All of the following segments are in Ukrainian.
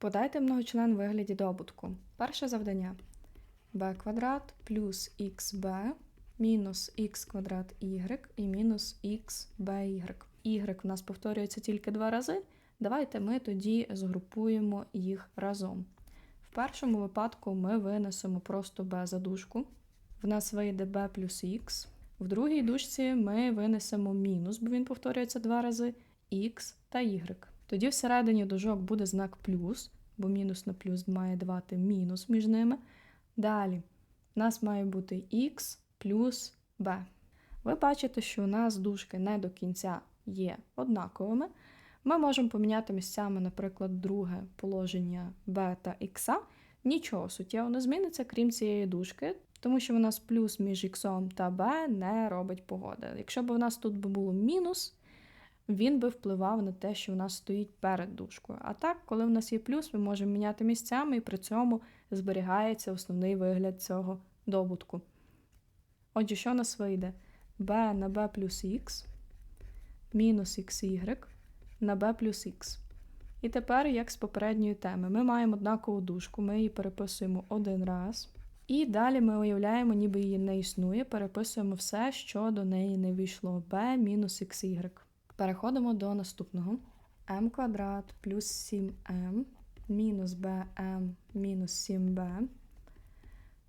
Подайте многочлен в вигляді добутку. Перше завдання b квадрат плюс xb мінус x квадрат y і мінус xby. Y в нас повторюється тільки два рази. Давайте ми тоді згрупуємо їх разом. В першому випадку ми винесемо просто b за дужку. В нас вийде b плюс x. В другій дужці ми винесемо мінус, бо він повторюється два рази, x та y. Тоді всередині дужок буде знак плюс, бо мінус на плюс має давати мінус між ними. Далі в нас має бути x плюс b. Ви бачите, що у нас дужки не до кінця є однаковими. Ми можемо поміняти місцями, наприклад, друге положення b та x. Нічого суттєво не зміниться, крім цієї дужки, тому що в нас плюс між x та b не робить погоди. Якщо б у нас тут було мінус, він би впливав на те, що в нас стоїть перед дужкою. А так, коли в нас є плюс, ми можемо міняти місцями, і при цьому зберігається основний вигляд цього добутку. Отже, що у нас вийде? b на b плюс x мінус xy на b плюс x. І тепер, як з попередньої теми, ми маємо однакову дужку, ми її переписуємо один раз. І далі ми уявляємо, ніби її не існує, переписуємо все, що до неї не війшло b мінус xy. Переходимо до наступного. m квадрат плюс 7m мінус bm мінус 7b.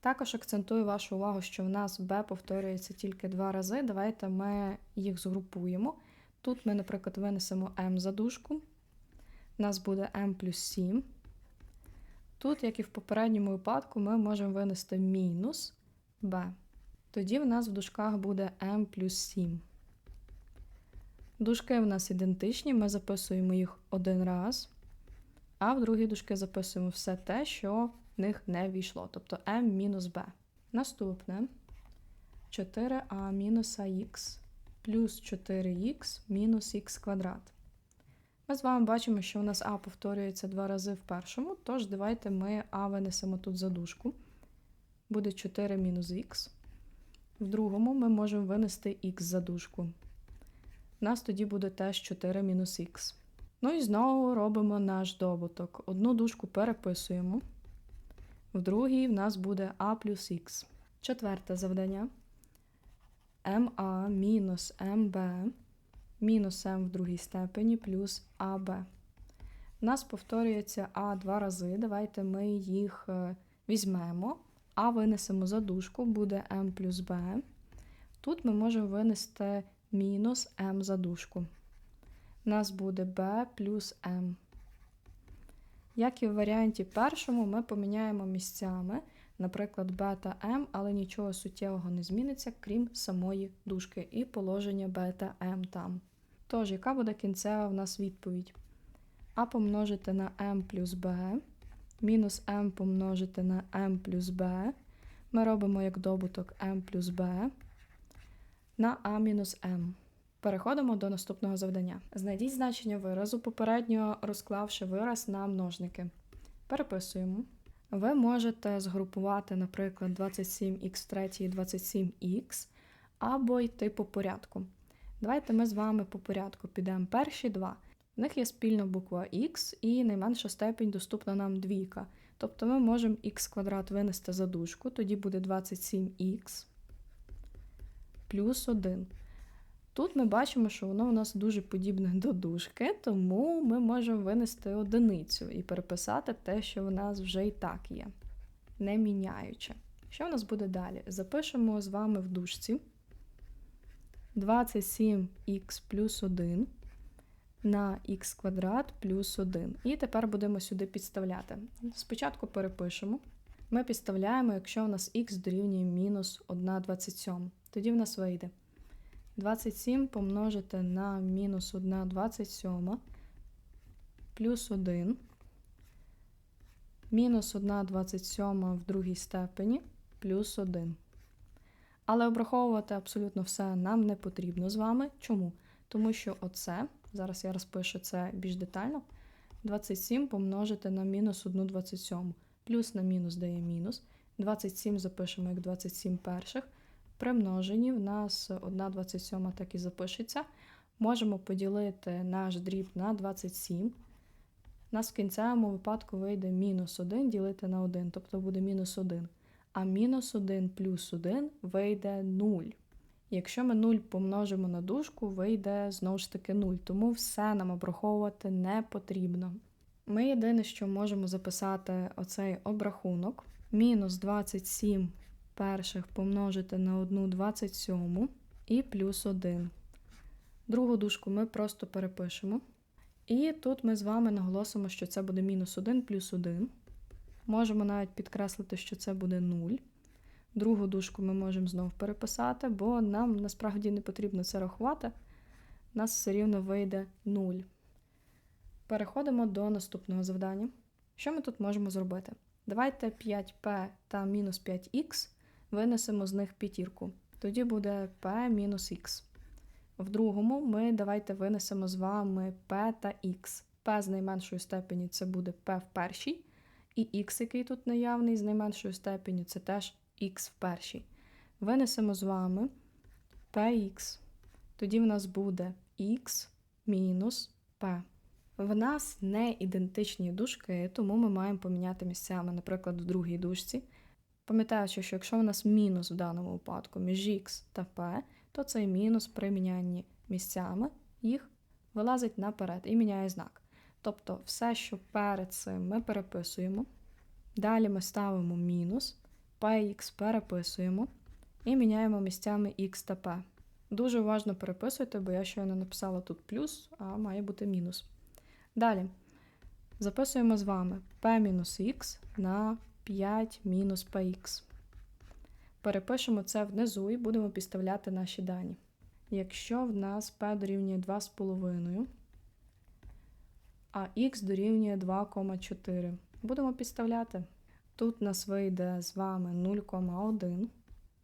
Також акцентую вашу увагу, що в нас b повторюється тільки два рази. Давайте ми їх згрупуємо. Тут ми, наприклад, винесемо m за дужку. У нас буде m плюс 7. Тут, як і в попередньому випадку, ми можемо винести мінус b. Тоді в нас в дужках буде m плюс 7. Дужки в нас ідентичні, ми записуємо їх один раз, а в другі дужки записуємо все те, що в них не війшло, тобто m мінус b. Наступне 4a мінус ax плюс 4х мінус х квадрат. Ми з вами бачимо, що у нас а повторюється два рази в першому, тож давайте ми а винесемо тут за дужку. Буде 4 мінус х. В другому ми можемо винести х за дужку. У нас тоді буде теж 4 мінус х. Ну і знову робимо наш добуток. Одну дужку переписуємо. В другій в нас буде а плюс х. Четверте завдання. МА мінус МБ мінус М в другій степені плюс АБ. У нас повторюється А два рази. Давайте ми їх е, візьмемо. А винесемо за дужку, буде М плюс Б. Тут ми можемо винести мінус М за дужку. У нас буде Б плюс М. Як і в варіанті першому, ми поміняємо місцями наприклад, бета М, але нічого суттєвого не зміниться, крім самої дужки і положення бета М там. Тож, яка буде кінцева в нас відповідь? А помножити на m плюс b, мінус m помножити на m плюс b. Ми робимо як добуток m плюс b на m. Переходимо до наступного завдання. Знайдіть значення виразу, попередньо розклавши вираз на множники. Переписуємо. Ви можете згрупувати, наприклад, 27х3 і 27х, або йти по порядку. Давайте ми з вами по порядку підемо перші два. В них є спільна буква х і найменша степень доступна нам двійка. Тобто ми можемо х квадрат винести за дужку, тоді буде 27х плюс 1. Тут ми бачимо, що воно у нас дуже подібне до дужки, тому ми можемо винести одиницю і переписати те, що в нас вже і так є, не міняючи. Що в нас буде далі? Запишемо з вами в дужці 27х плюс 1 на х квадрат плюс 1. І тепер будемо сюди підставляти. Спочатку перепишемо. Ми підставляємо, якщо у нас х дорівнює мінус 1,27. Тоді в нас вийде. 27 помножити на мінус 1 27 плюс 1. Мінус 1 27 в другій степені плюс 1. Але обраховувати абсолютно все нам не потрібно з вами. Чому? Тому що оце, зараз я розпишу це більш детально. 27 помножити на мінус 1 27. Плюс на мінус дає мінус. 27 запишемо як 27 перших. При множенні в нас 1,27 так і запишеться. Можемо поділити наш дріб на 27. У нас в кінцевому випадку вийде мінус 1 ділити на 1, тобто буде мінус 1. А мінус 1 плюс 1 вийде 0. Якщо ми 0 помножимо на дужку, вийде знову ж таки 0, тому все нам обраховувати не потрібно. Ми єдине, що можемо записати оцей обрахунок. Мінус 27 перших помножити на 1 27 і плюс 1. Другу дужку ми просто перепишемо. І тут ми з вами наголосимо, що це буде мінус 1 плюс 1. Можемо навіть підкреслити, що це буде 0. Другу дужку ми можемо знов переписати, бо нам насправді не потрібно це рахувати. У нас все рівно вийде 0. Переходимо до наступного завдання. Що ми тут можемо зробити? Давайте 5p та мінус 5х винесемо з них п'ятірку. Тоді буде p мінус х. В другому ми давайте винесемо з вами p та x. p з найменшою степені це буде p в першій, і x, який тут наявний з найменшою степеню, це теж x в першій. Винесемо з вами px. Тоді в нас буде x мінус p. В нас не ідентичні дужки, тому ми маємо поміняти місцями, наприклад, в другій дужці. Пам'ятаючи, що якщо у нас мінус в даному випадку між x та p, то цей мінус при мінянні місцями їх вилазить наперед і міняє знак. Тобто все, що перед цим ми переписуємо. Далі ми ставимо мінус, px переписуємо і міняємо місцями x та p. Дуже уважно переписуйте, бо я щойно написала тут плюс, а має бути мінус. Далі записуємо з вами p-х на 5 мінус px. Перепишемо це внизу і будемо підставляти наші дані. Якщо в нас p дорівнює 2,5, а х дорівнює 2,4, будемо підставляти. Тут нас вийде з вами 0,1.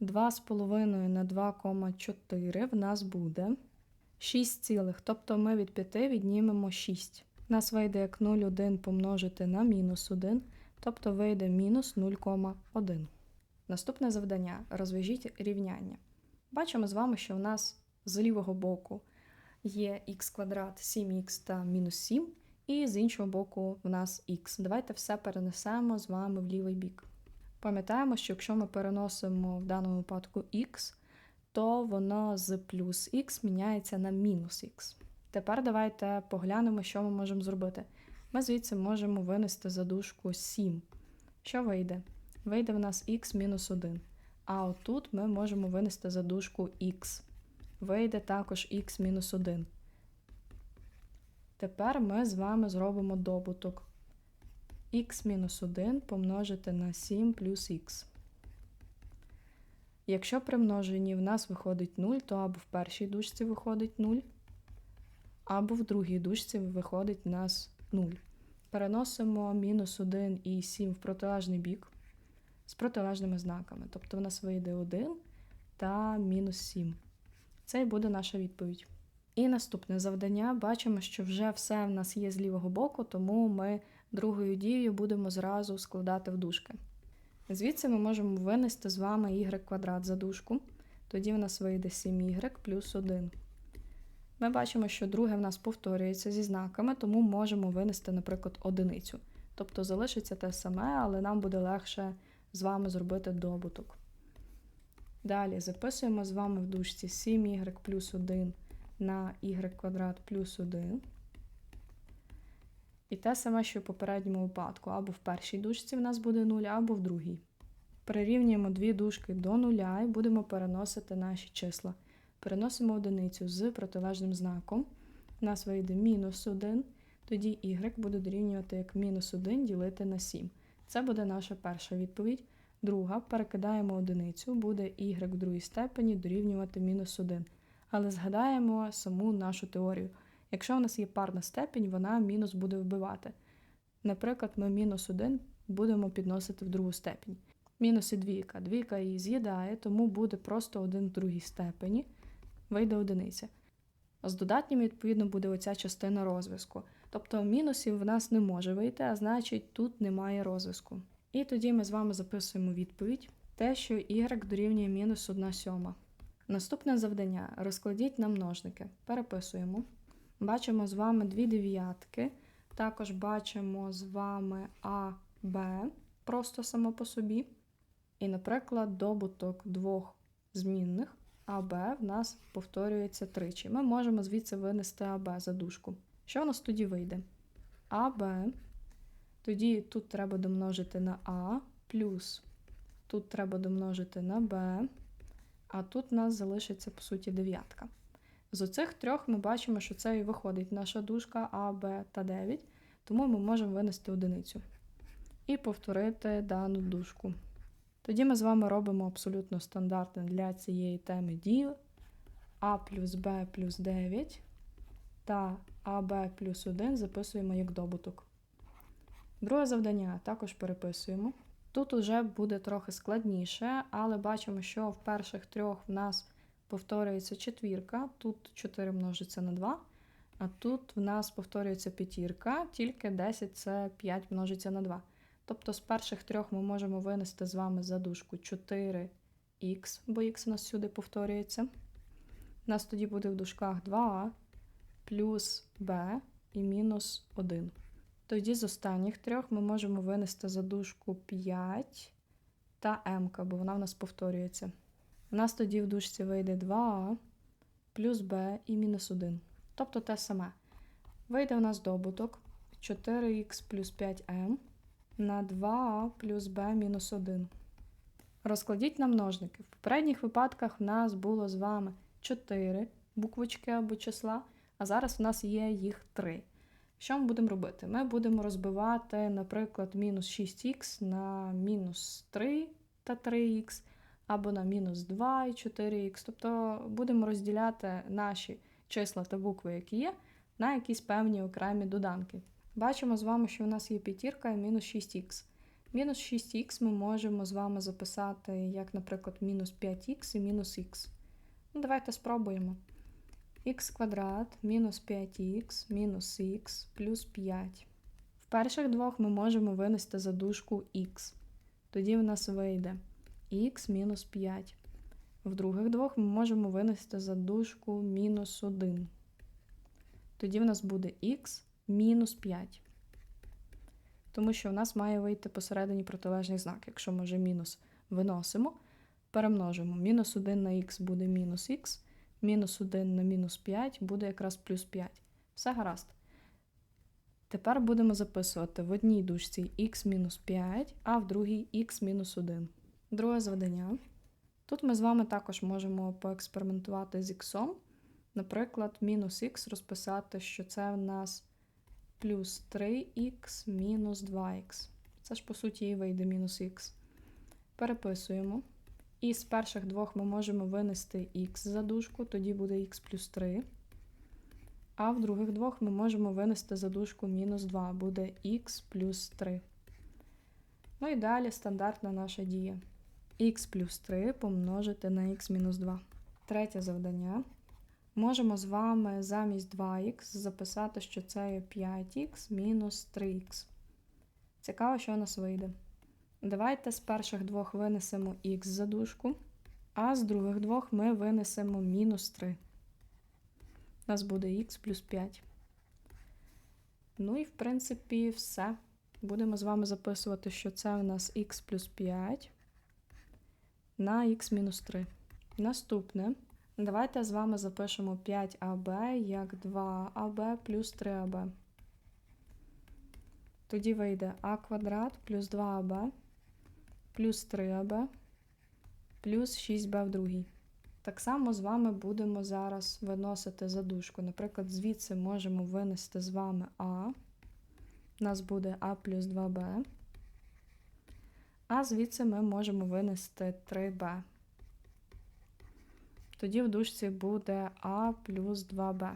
2,5 на 2,4 в нас буде 6, цілих, тобто ми від 5 віднімемо 6. Нас вийде як 0,1 помножити на мінус 1, тобто вийде мінус 0,1. Наступне завдання розв'яжіть рівняння. Бачимо з вами, що в нас з лівого боку є х квадрат 7х та мінус 7, і з іншого боку в нас х. Давайте все перенесемо з вами в лівий бік. Пам'ятаємо, що якщо ми переносимо в даному випадку х, то воно з плюс х міняється на мінус х. Тепер давайте поглянемо, що ми можемо зробити. Ми звідси можемо винести задушку 7. Що вийде? Вийде в нас х мінус 1. А отут ми можемо винести задушку х. Вийде також х мінус 1. Тепер ми з вами зробимо добуток. х мінус 1 помножити на 7 плюс х. Якщо при множенні в нас виходить 0, то або в першій дужці виходить 0, або в другій дужці виходить у нас 0. Переносимо мінус 1 і 7 в протилежний бік з протилежними знаками. Тобто в нас вийде 1 та мінус 7. Це і буде наша відповідь. І наступне завдання. Бачимо, що вже все в нас є з лівого боку, тому ми другою дією будемо зразу складати в дужки. Звідси ми можемо винести з вами y квадрат за дужку. Тоді в нас вийде 7y плюс 1. Ми бачимо, що друге в нас повторюється зі знаками, тому можемо винести, наприклад, одиницю. Тобто залишиться те саме, але нам буде легше з вами зробити добуток. Далі записуємо з вами в дужці 7y плюс 1 на y квадрат плюс 1. І те саме, що в попередньому випадку. Або в першій дужці в нас буде 0, або в другій. Прирівнюємо дві дужки до нуля і будемо переносити наші числа. Переносимо одиницю з протилежним знаком. У нас вийде мінус 1, тоді y буде дорівнювати як мінус 1 ділити на 7. Це буде наша перша відповідь. Друга, перекидаємо одиницю, буде y в другій степені дорівнювати мінус 1. Але згадаємо саму нашу теорію. Якщо у нас є парна степінь, вона мінус буде вбивати. Наприклад, ми мінус 1 будемо підносити в другу степінь. Мінус і двійка. Двійка її з'їдає, тому буде просто один в другій степені, вийде одиниця. З додатнім, відповідно, буде оця частина розв'язку. Тобто мінусів в нас не може вийти, а значить, тут немає розв'язку. І тоді ми з вами записуємо відповідь: те, що y дорівнює мінус 1 сьома. Наступне завдання: розкладіть на множники. Переписуємо. Бачимо з вами дві дев'ятки, Також бачимо з вами А, Б просто само по собі. І, наприклад, добуток двох змінних АБ в нас повторюється тричі. Ми можемо звідси винести АБ за дужку. Що у нас тоді вийде? АБ. Тоді тут треба домножити на А, плюс тут треба домножити на Б, а тут у нас залишиться, по суті, дев'ятка. З оцих трьох ми бачимо, що це і виходить наша дужка А, Б та 9, тому ми можемо винести одиницю і повторити дану дужку. Тоді ми з вами робимо абсолютно стандартне для цієї теми дію А плюс Б плюс 9 та АБ плюс 1 записуємо як добуток. Друге завдання також переписуємо. Тут уже буде трохи складніше, але бачимо, що в перших трьох в нас повторюється четвірка, тут 4 множиться на 2, а тут в нас повторюється п'ятірка, тільки 10 це 5 множиться на 2. Тобто з перших трьох ми можемо винести з вами задушку 4х, бо х у нас сюди повторюється. У нас тоді буде в дужках 2а плюс b і мінус 1. Тоді з останніх трьох ми можемо винести задушку 5 та m, бо вона в нас повторюється. У нас тоді в дужці вийде 2а плюс b і мінус 1. Тобто те саме. Вийде у нас добуток 4х плюс 5m на 2а плюс b мінус 1. Розкладіть на множники. В попередніх випадках в нас було з вами 4 буквочки або числа, а зараз в нас є їх 3. Що ми будемо робити? Ми будемо розбивати, наприклад, мінус 6х на мінус 3 та 3х, або на мінус 2 і 4х. Тобто будемо розділяти наші числа та букви, які є, на якісь певні окремі доданки. Бачимо з вами, що у нас є п'ятірка і мінус 6х. Мінус 6х ми можемо з вами записати, як, наприклад, мінус 5х і мінус х. Ну, Давайте спробуємо х квадрат мінус 5х мінус х плюс 5. В перших двох ми можемо винести задушку х. Тоді в нас вийде х мінус 5. В других двох ми можемо винести задушку мінус 1. Тоді в нас буде х мінус 5. Тому що в нас має вийти посередині протилежний знак. Якщо ми вже мінус виносимо, перемножимо. Мінус 1 на х буде мінус х мінус 1 на мінус 5 буде якраз плюс 5. Все гаразд. Тепер будемо записувати в одній дужці х мінус 5, а в другій х мінус 1. Друге завдання. Тут ми з вами також можемо поекспериментувати з х. Наприклад, мінус х розписати, що це в нас плюс 3х мінус 2х. Це ж, по суті, і вийде мінус х. Переписуємо. І з перших двох ми можемо винести х за дужку, тоді буде х плюс 3. А в других двох ми можемо винести за дужку мінус 2, буде х плюс 3. Ну і далі стандартна наша дія. х плюс 3 помножити на х мінус 2. Третє завдання. Можемо з вами замість 2х записати, що це є 5х мінус 3х. Цікаво, що у нас вийде. Давайте з перших двох винесемо х за дужку, а з других двох ми винесемо мінус 3. У нас буде х плюс 5. Ну і, в принципі, все. Будемо з вами записувати, що це у нас х плюс 5 на х мінус 3. Наступне. Давайте з вами запишемо 5аб як 2аб плюс 3аб. Тоді вийде а квадрат плюс 2аб плюс 3аб, плюс 6b в другій. Так само з вами будемо зараз виносити задушку. Наприклад, звідси можемо винести з вами А. У нас буде А плюс 2b. А звідси ми можемо винести 3b. Тоді в дужці буде А плюс 2Б.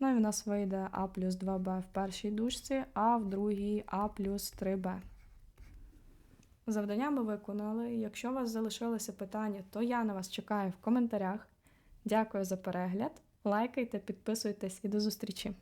Ну і в нас вийде А плюс 2Б в першій дужці, а в другій А плюс 3Б. Завдання ми виконали. Якщо у вас залишилося питання, то я на вас чекаю в коментарях. Дякую за перегляд. Лайкайте, підписуйтесь і до зустрічі!